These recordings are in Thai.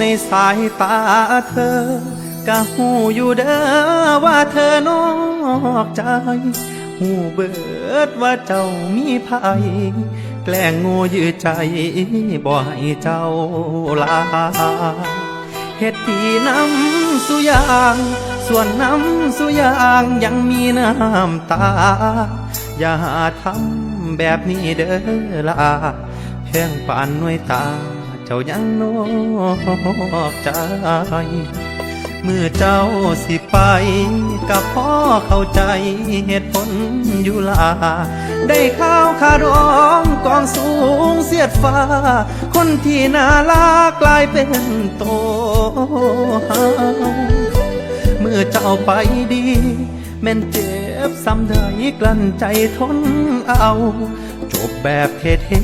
ในสายตาเธอก็หูอยู่เด้อว่าเธอนอกใจ หูเบิดว่าเจ้ามีภัยแกล้งโง่ยื้อใจบ่ให้เจ้าลาเฮ็ดดีน้ำสุยาง ส่วนน้ำสุยางยังมีน้ำตา อย่าทำแบบนี้เด้อละเพียงปานหน่วยตา เจ้ายังนอกใจ เมื่อเจ้าสิไปกับพ่อเข้าใจเหตุผลอยู่ลา ได้ข้าวขาดองกองสูงเสียดฟ้า คนที่น่ารักกลายเป็นโตเฮาเมื่อเจ้าไปดีแม่นเจ็บซ้ำใดกลั้นใจทนเอา จบแบบเท่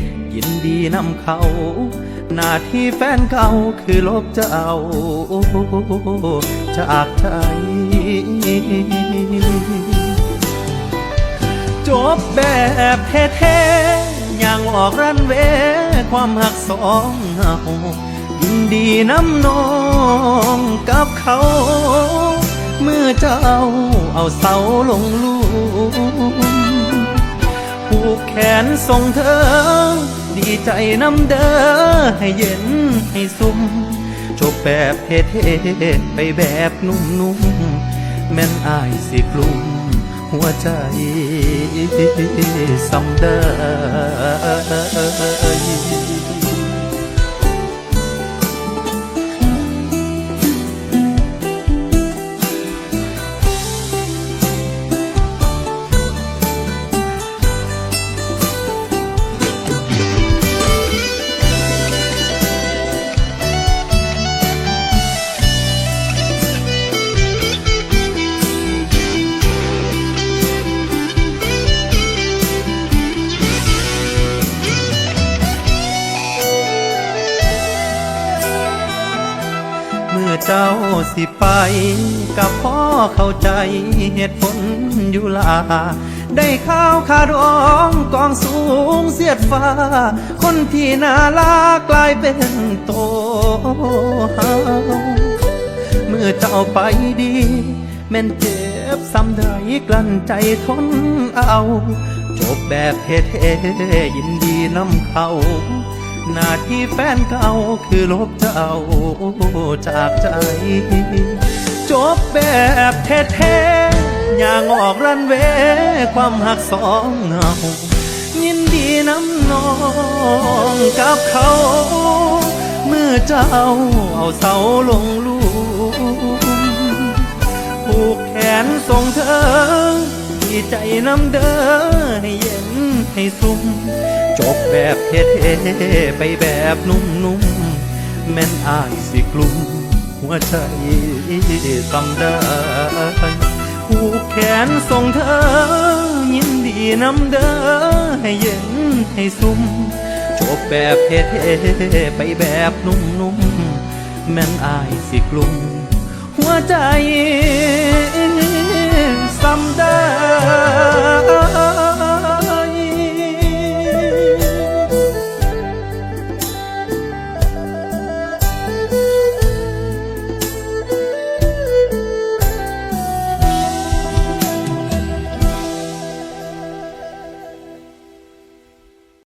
ๆ ยินดีนำเขา หน้าที่แฟนเก่าคือลบจะเจ้าจากใจจบแบบเท่ๆอย่างออกรันเวความหักสองเฮายินดีน้ำนองกับเขา เมื่อเจ้าเอาเสาลงลูผู กแขนส่งเธอ ดีใจน้ำเด้อให้เย็นให้ซุ่มจบแบบเท่ๆไปแบบนุ่มๆแม่นอายสิกลุ่มหัวใจสำเด้อ เจ้าสิไป กับพ่อเข้าใจเหตุผลอยู่ลา ได้ข้าวขาดองกองสูงเสียดฟ้า คนที่น่ารักกลายเป็นโตเฮาเมื่อเจ้าไปดี แม่นเจ็บซ้ำใดกลั้นใจทนเอา จบแบบเท่ๆยินดีนำเขา หน้าที่แฟนเก่าคือลบเจ้าจากใจ จบแบบเท่ๆอย่างออกรันเวความหักสองเงายินดีน้ำนองกับเขา เมื่อเจ้าเอาเสาลงลูผูกแขนส่งเธอ ใจน้ำเด้อให้เย็นให้ซุ่มจบแบบเท่ๆไปแบบนุ่มๆแม่นอายสิกลุ่มหัวใจสำได้ผูกแขนส่งเธอ ยินดีน้ำเด้อให้เย็นให้ซุ่มจบแบบเท่ๆไปแบบนุ่มๆแม่นอายสิกลุ่มหัวใจ ซ้ำเด้อ